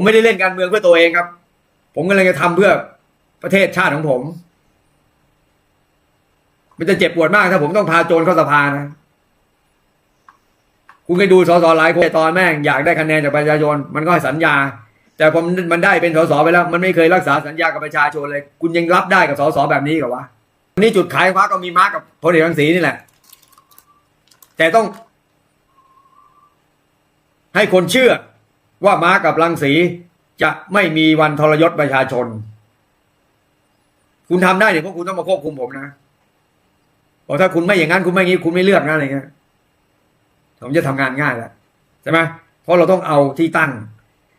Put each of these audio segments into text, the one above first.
ผมไม่ได้เล่นการเมืองเพื่อตัวเองครับ ผมกำลังจะทำเพื่อประเทศชาติของผม มันจะเจ็บปวดมากถ้าผมต้องพาโจรเข้าสภานะ คุณไปดูสสหลายคนตอนแม่งอยากได้คะแนนจากประชาชน มันก็ให้สัญญา แต่ผมมันได้เป็นสสไปแล้ว มันไม่เคยรักษาสัญญากับประชาชนเลย คุณยังรับได้กับสสแบบนี้กับวะนนี้จุดขายฟ้าก็มีมาร์กกับพลเอกรังสีนี่แหละ แต่ต้อง ให้คนเชื่อ ว่าม้ากับรังสีจะไม่มีวันทรยศประชาชน คุณทำได้เนี่ยพราะคุณต้องมาควบคุมผมนะบอกถ้าคุณไม่อย่างนั้นคุณไม่งี้คุณไม่เลือกนะอะไรเงี้ยผมจะทำงานง่ายแล้วใช่ไหมเพราะเราต้องเอาที่ตั้ง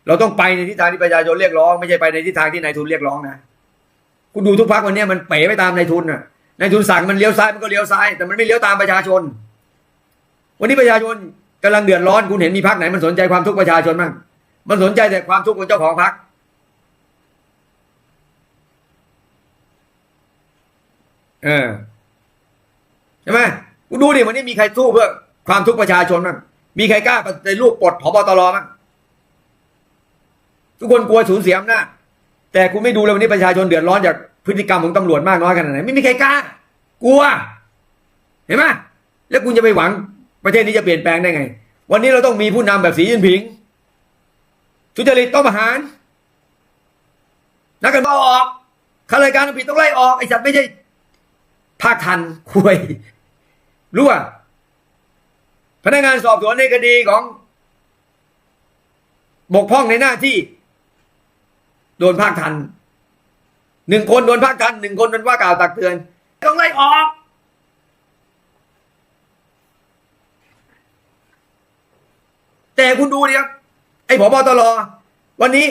เราต้องไปในทิศทางที่ประชาชนเรียกร้อง ไม่ใช่ไปในทิศทางที่นายทุนเรียกร้องนะคุณดูทุกพักวันนี้มันเป๋ไปตามนายทุนน่ะนายทุนสั่งมันเลี้ยวซ้ายมันก็เลี้ยวซ้าย แต่มันไม่เลี้ยวตามประชาชน วันนี้ประชาชนกำลังเดือดร้อน คุณเห็นมีพักไหนมันสนใจความทุกข์ประชาชนบ้าง มันสนใจแต่ความทุกข์ของเจ้าของพักเออใช่ไหมคุณดูดิวันนี้มีใครสู้เพื่อความทุกข์ประชาชนบ้งมีใครกล้าในรูปปลดผบตรบ้งทุกคนกลัวสูญเสียอำนาจแต่คุณไม่ดูเลยวันนี้ประชาชนเดือดร้อนจากพฤติกรรมของตำรวจมากน้อยขนาดไหนไม่มีใครกล้ากลัว เห็นไหมแล้วคุณจะไปหวังประเทศนี้จะเปลี่ยนแปลงได้ไง วันนี้เราต้องมีผู้นำแบบสีจิ้นผิง ทุจริตต้องประหาร นักการเมืองออกข้ารายการผิดต้องไล่ออกไอ้สัตว์ไม่ใช่ภาคทันคุยรู้ว่าพนักงานสอบสวนในคดีของ บกพร่องในหน้าที่ โดนภาคทันหนึ่งคนโดนภาคทันหนึ่งคนโดนว่ากล่าวตักเตือน ต้องไล่ออกแต่คุณดูดิครับ อ้ผบตรวันนี้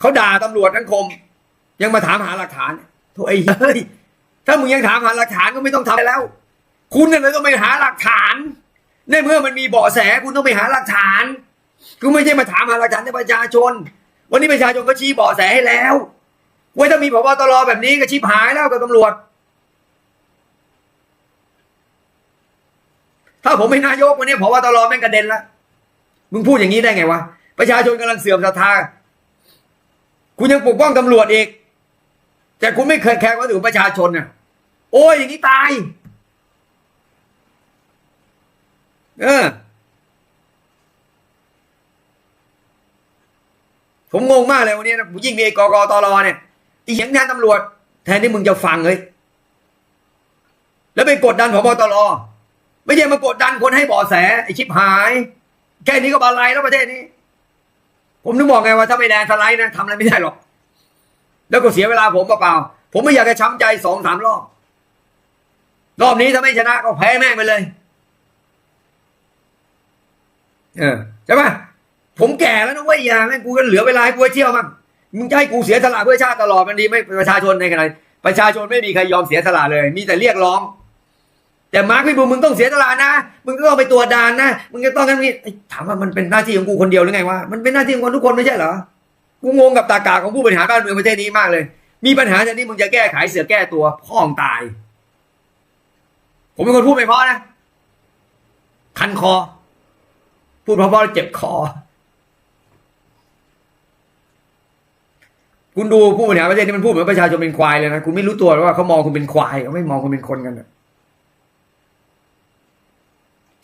เขาด่าตำรวจทั้งคม ยังมาถามหาหลักฐานโถ่ไอ้เฮ้ยถ้ามึงยังถามหาหลักฐานก็ไม่ต้องทำแล้ว คุณเนี่ยเลยต้องไปหาหลักฐานในเมื่อมันมีเบาะแสคุณต้องไปหาหลักฐานคุณไม่ใช่มาถามหาหลักฐานในประชาชน วันนี้ประชาชนก็ชี้เบาะแสให้แล้วเว้ยถ้ามีผบตรแบบนี้ก็ชิบหายแล้วกับตำรวจ ถ้าผมเป็นนายกวันนี้ผบตรแม่งกระเด็นละมึงพูดอย่างนี้ได้ไงวะ ประชาชนกำลังเสื่อมศรัทธา คุณยังปกป้องตำรวจอีก แต่คุณไม่เคยแคร์ว่าถึงประชาชนน่ะ โอ้ยอย่างนี้ตาย เออ ผมงงมากเลยวันนี้นะยิ่งมีไอ้กกตรเนี่ยอีเสียงแทนตำรวจ แทนที่มึงจะฟังเลยแล้วไปกดดันผบตรไม่ใช่มากดดันคนให้บาะแสไอชิบหาย แค่นี้ก็บาลัยแล้วประเทศนี้ ผมนึกบอกไงว่าถ้าไม่แดงสไลด์นะทำอะไรไม่ได้หรอก แล้วก็เสียเวลาผมเปล่าๆผมไม่อยากจะช้ำใจสองสามรอบ รอบนี้ถ้าไม่ชนะก็แพ้แม่งไปเลย เออใช่ไหมผมแก่แล้วนะเว้ยอย่าแม่งกูก็เหลือเวลาให้กูเที่ยวมั่งมึงจะให้กูเสียสละเพื่อชาติตลอดมันดีไม่ประชาชนในขณะประชาชนไม่มีใครยอมเสียสละเลย มีแต่เรียกร้อง แต่มาร์คพี่บูมึงต้องเสียสละนะ มึงก็ต้องไปตรวดานนะ มึงจะต้องกันนี่ถามว่ามันเป็นหน้าที่ของกูคนเดียวหรือไงวะ มันเป็นหน้าที่ของคนทุกคนไม่ใช่เหรอ กูงงกับตากาของผู้บริหารบ้านเมืองประเทศนี้มากเลย มีปัญหาแต่นี่มึงจะแก้ไขเสือแก้ตัวพ่องตาย ผมเป็นคนพูดไม่เพราะนะ คันคอ พูดเพราะๆเจ็บคอ คุณดูผู้บริหารประเทศนี้มันพูดเหมือนประชาชนเป็นควายเลยนะ คุณไม่รู้ตัวหรอว่าเขามองคุณเป็นควายเขาไม่มองคุณเป็นคนกันนะ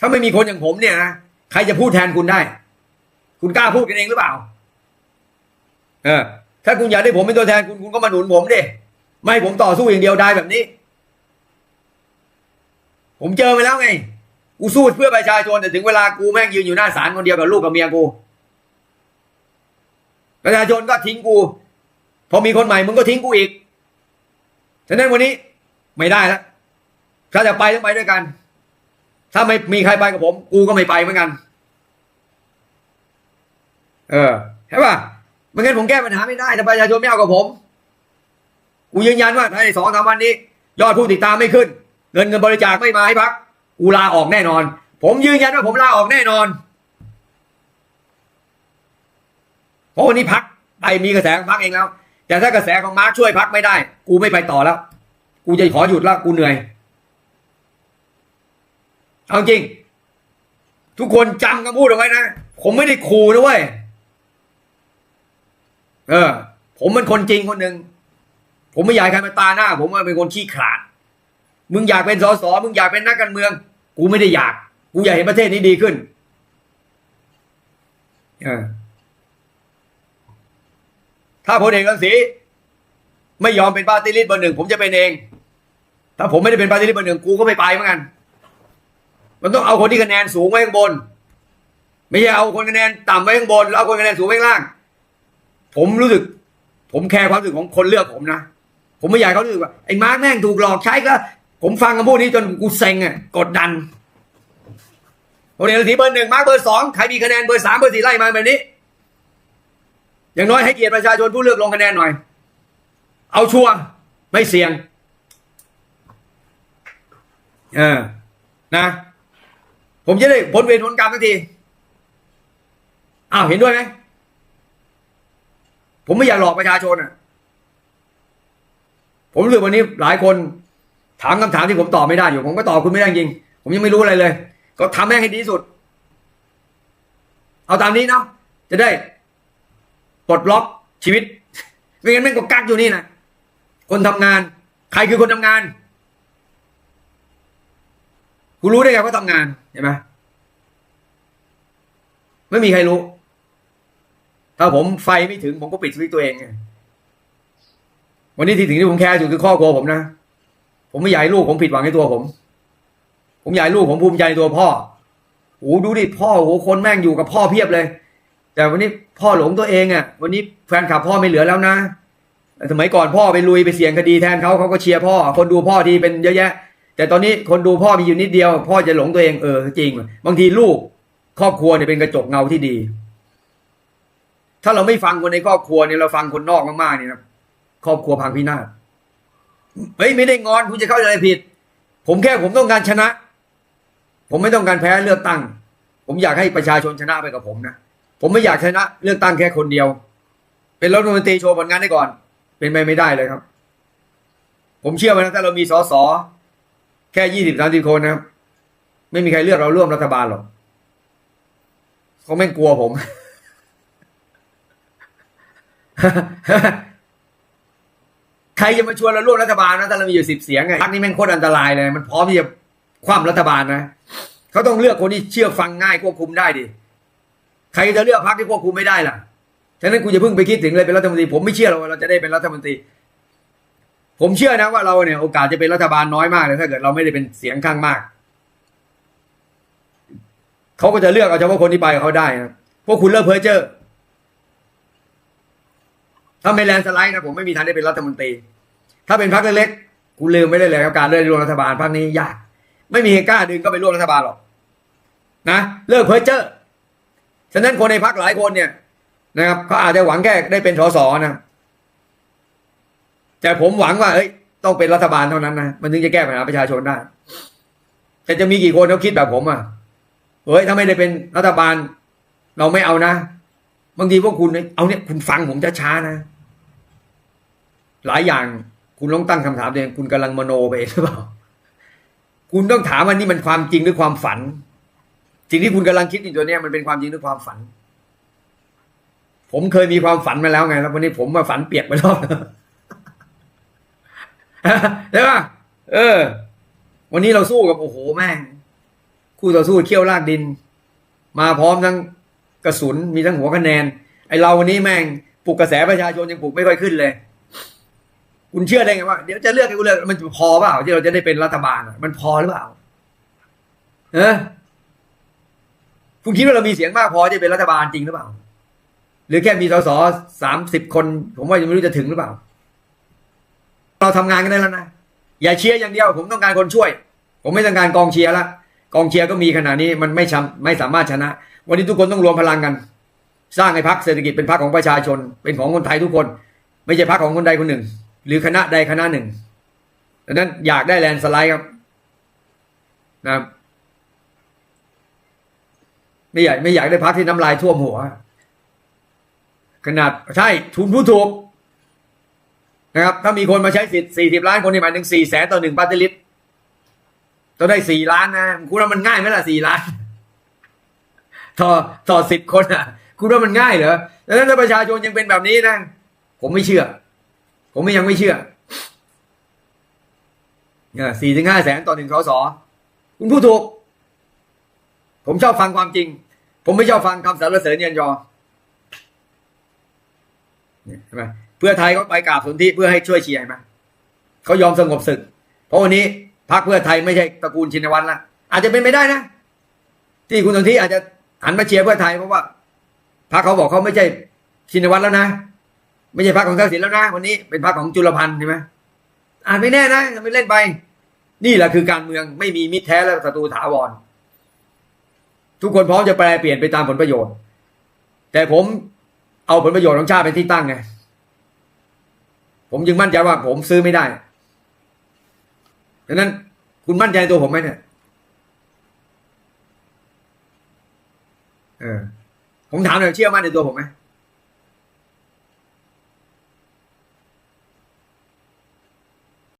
ถ้าไม่มีคนอย่างผมเนี่ยนะใครจะพูดแทนคุณได้ คุณกล้าพูดกันเองหรือเปล่า เออ ถ้าคุณอยากได้ผมเป็นตัวแทนคุณคุณก็มาหนุนผมดิไม่ผมต่อสู้อย่างเดียวได้แบบนี้ ผมเจอไปแล้วไง กูสู้เพื่อประชาชนแต่ถึงเวลากูแม่งยืนอยู่หน้าศาลคนเดียวกับลูกกับเมียกู ประชาชนก็ทิ้งกู พอมีคนใหม่มึงก็ทิ้งกูอีกฉะนั้นวันนี้ไม่ได้แล้วถ้าจะไปต้องไปด้วยกัน ถ้าไม่มีใครไปกับผม กูก็ไม่ไปเหมือนกัน เออใช่ป่ะไม่งั้นผมแก้ปัญหาไม่ได้ถ้าประชาชนไม่เอากับผม กูยืนยันว่าในสองสามวันนี้ ยอดผู้ติดตามไม่ขึ้น เงินเงินบริจาคไม่มาให้พักกูลาออกแน่นอน ผมยืนยันว่าผมลาออกแน่นอน เพราะวันนี้พักไปมีกระแสของพักเองแล้ว แต่ถ้ากระแสของมาร์คช่วยพักไม่ได้ กูไม่ไปต่อแล้ว กูจะขอหยุดแล้วกูเหนื่อย เอาจริง ทุกคนจำคำพูดเอาไว้นะ ผมไม่ได้ขู่นะเว้ย เออ ผมเป็นคนจริงคนหนึ่ง ผมไม่อยากให้ใครมาตาหน้า ผมว่าเป็นคนขี้ขลาด มึงอยากเป็นสส มึงอยากเป็นนักการเมือง กูไม่ได้อยาก กูอยากเห็นประเทศนี้ดีขึ้น เออถ้าพลเอกรังสีไม่ยอมเป็นปาร์ตี้ลิสต์เบอร์หนึ่งผมจะเป็นเอง ถ้าผมไม่ได้เป็นปาร์ตี้ลิสต์เบอร์หนึ่งกูก็ไม่ไปเหมือนกัน มันต้องเอาคนที่คะแนนสูงไว้ข้างบน ไม่ใช่เอาคนคะแนนต่ำไว้ข้างบนแล้วเอาคนคะแนนสูงไว้ข้างล่าง ผมรู้สึก ผมแคร์ความรู้สึกของคนเลือกผมนะผมไม่อยากเขารู้สึกว่าไอ้มาร์กแม่งถูกหลอกใช้ก็ผมฟังคำพูดนี้จนกูเซ็งอะกดดันคนเอกสีเบอร์หนึ่งมาร์กเบอร์สองใครมีคะแนนเบอร์สามเบอร์สี่ไล่มาแบบนี้ อย่างน้อยให้เกียรติประชาชนผู้เลือกลงคะแนนหน่อย เอาชัวร์ไม่เสี่ยง เออนะ ผมจะได้พ้นเวรพ้นกรรมสักทีอ้าวเห็นด้วยไหมผมไม่อยากหลอกประชาชนอะ ผมรู้สึกวันนี้หลายคนถามคำถามที่ผมตอบไม่ได้อยู่ ผมก็ตอบคุณไม่ได้จริง ผมยังไม่รู้อะไรเลย ก็ทำแม่งให้ดีสุด เอาตามนี้เนาะจะได้ปลดล็อกชีวิตไม่งั้นแม่งก็กักอยู่นี่นะคนทำงาน ใครคือคนทำงาน กูรู้ได้ไงว่าทำงานเห็นไหมไม่มีใครรู้ ถ้าผมไฟไม่ถึง ผมก็ปิดสวิตตัวเองไงวันนี้ที่ถึงที่ผมแคร์สุดคือครอบครัวผมนะ ผมไม่อยากให้ลูกผมผิดหวังในตัวผม ผมอยากให้ลูกผมภูมิใจในตัวพ่อโอ้ดูดิพ่อโอ้คนแม่งอยู่กับพ่อเพียบเลย แต่วันนี้พ่อหลงตัวเองอะ วันนี้แฟนคลับพ่อไม่เหลือแล้วนะ สมัยก่อนพ่อไปลุยไปเสี่ยงคดีแทนเขาเขาก็เชียร์พ่อ คนดูพ่อทีเป็นเยอะแยะ แต่ตอนนี้คนดูพ่อมีอยู่นิดเดียว พ่อจะหลงตัวเองเออจริง บางทีลูกครอบครัวเนี่ยเป็นกระจกเงาที่ดี ถ้าเราไม่ฟังคนในครอบครัวเนี่ยเราฟังคนนอกมากๆเนี่ยนะครอบครัวพังพินาศเฮ้ยไม่ได้งอนคุณจะเข้าใจอะไรผิด ผมแค่ผมต้องการชนะ ผมไม่ต้องการแพ้เลือกตั้ง ผมอยากให้ประชาชนชนะไปกับผมนะผมไม่อยากชนะเลือกตั้งแค่คนเดียว เป็นรัฐมนตรีโชว์ผลงานได้ก่อน เป็นไปไม่ได้เลยครับ ผมเชื่อว่านะถ้าเรามีสส แค่ยี่สิบสามสิบคนนะครับไม่มีใครเลือกเราร่วมรัฐบาลหรอกเขาไม่งกลัวผม ใครจะมาชวนเราร่วมรัฐบาลนะถ้าเรามีอยู่สิบเสียงไงพรรคนี้แม่งโคตรอันตรายเลย มันพร้อมที่จะคว่ำรัฐบาลนะเขาต้องเลือกคนที่เชื่อฟังง่ายควบคุมได้ดิใครจะเลือกพรรคที่ควบคุมไม่ได้ล่ะฉะนั้นคุณอย่าเพิ่งไปคิดถึงเลยเป็นรัฐมนตรีผมไม่เชื่อเราเราจะได้เป็นรัฐมนตรี ผมเชื่อนะว่าเราเนี่ยโอกาสจะเป็นรัฐบาลน้อยมากเลยถ้าเกิดเราไม่ได้เป็นเสียงข้างมากเขาก็จะเลือกเอาเฉพาะคนที่ไปเขาได้นะพวกคุณเลิกเพอเจ้อถ้าไม่แลนสไลด์นะผมไม่มีทางได้เป็นรัฐมนตรี ถ้าเป็นพรรคเล็กๆคุณลืมไม่ได้เลยครับการเลือกร่วมรัฐบาลพรรคนี้ยาก ไม่มีใครกล้าดึงก็ไปร่วมรัฐบาลหรอกนะเลิกเพอเจ้อฉะนั้นคนในพรรคหลายคนเนี่ยนะครับเขาอาจจะหวังแค่ได้เป็นสสนะ แต่ผมหวังว่าเอ้ยต้องเป็นรัฐบาลเท่านั้นนะมันถึงจะแก้ปัญหาประชาชนได้ แต่จะมีกี่คนเขาคิดแบบผมอะเฮ้ยถ้าไม่ได้เป็นรัฐบาล เราไม่เอานะบางทีพวกคุณเอาเนี่ยคุณฟังผมช้าๆนะ หลายอย่างคุณต้องตั้งคำถามตัวเองคุณกำลังมโนไปหรือเปล่าคุณต้องถามว่านี่มันความจริงหรือความฝันสิ่งที่คุณกำลังคิดอยู่ตัวเนี้ยมันเป็นความจริงหรือความฝัน ผมเคยมีความฝันมาแล้วไงแล้ววันนี้ผมมาฝันเปียกไปรอบ ใช่ป่ะเออ วันนี้เราสู้กับโอ้โหแม่ง คู่ต่อสู้เขี้ยวลากดิน มาพร้อมทั้งกระสุนมีทั้งหัวคะแนน ไอเราวันนี้แม่งปลุกกระแสประชาชนยังปลุกไม่ค่อยขึ้นเลยคุณเชื่อได้ไงว่าเดี๋ยวจะเลือกให้กูเลือกมันพอเปล่าที่เราจะได้เป็นรัฐบาลมันพอหรือเปล่าเออคุณคิดว่าเรามีเสียงมากพอที่จะเป็นรัฐบาลจริงหรือเปล่า หรือแค่มีสสสามสิบคน ผมว่ายังไม่รู้จะถึงหรือเปล่า เราทำงานกันได้แล้วนะอย่าเชียร์อย่างเดียว ผมต้องการคนช่วย ผมไม่ต้องการกองเชียร์ละกองเชียร์ก็มีขนาดนี้มันไม่ชำไม่สามารถชนะ วันนี้ทุกคนต้องรวมพลังกัน สร้างให้พักเศรษฐกิจเป็นพักของประชาชน เป็นของคนไทยทุกคน ไม่ใช่พักของคนใดคนหนึ่ง หรือคณะใดคณะหนึ่งดังนั้นอยากได้แลนสไลด์ครับนะครับไม่อยากไม่อยากได้พักที่น้ำลายท่วมหัว ขนาดใช่ทุนผู้ถูก นะครับ ถ้ามีคนมาใช้สิทธิ์สี่สิบล้านคนนี่หมายถึงสี่แสนต่อหนึ่งปาร์ตี้ลิสต์ต้องได้สี่ล้านนะ คุณว่ามันง่ายไหมล่ะสี่ล้านต่อต่อสิบคนอะ คุณว่ามันง่ายเหรอดังนั้นถ้าประชาชนยังเป็นแบบนี้นะ ผมไม่เชื่อ ผมยังไม่เชื่อเนี่ยสี่ถึงห้าแสนต่อหนึ่งสสคุณพูดถูก ผมชอบฟังความจริง ผมไม่ชอบฟังคำสรรเสริญเยินยอเนี่ยเห็นไหม เพื่อไทยเขาไปกราบสนธิเพื่อให้ช่วยเชียร์ไหมเขายอมสงบศึก เพราะวันนี้พรรคเพื่อไทยไม่ใช่ตระกูลชินวัตรละอาจจะเป็นไปได้นะ ที่คุณสนธิอาจจะหันมาเชียร์เพื่อไทยเพราะว่าพรรคเขาบอกเขาไม่ใช่ชินวัตรแล้วนะ ไม่ใช่พรรคของทักษิณแล้วนะวันนี้เป็นพรรคของจุลพันธ์ใช่ไหมอาจไม่แน่นะไม่เล่นไป นี่แหละคือการเมืองไม่มีมิตรแท้และศัตรูถาวร ทุกคนพร้อมจะแปลเปลี่ยนไปตามผลประโยชน์ แต่ผมเอาผลประโยชน์ของชาติเป็นที่ตั้งไง ผมจึงมั่นใจว่าผมซื้อไม่ได้ดังนั้น คุณมั่นใจในตัวผมไหมเนี่ยเออผมถามหน่อยเชื่อมั่นในตัวผมไหม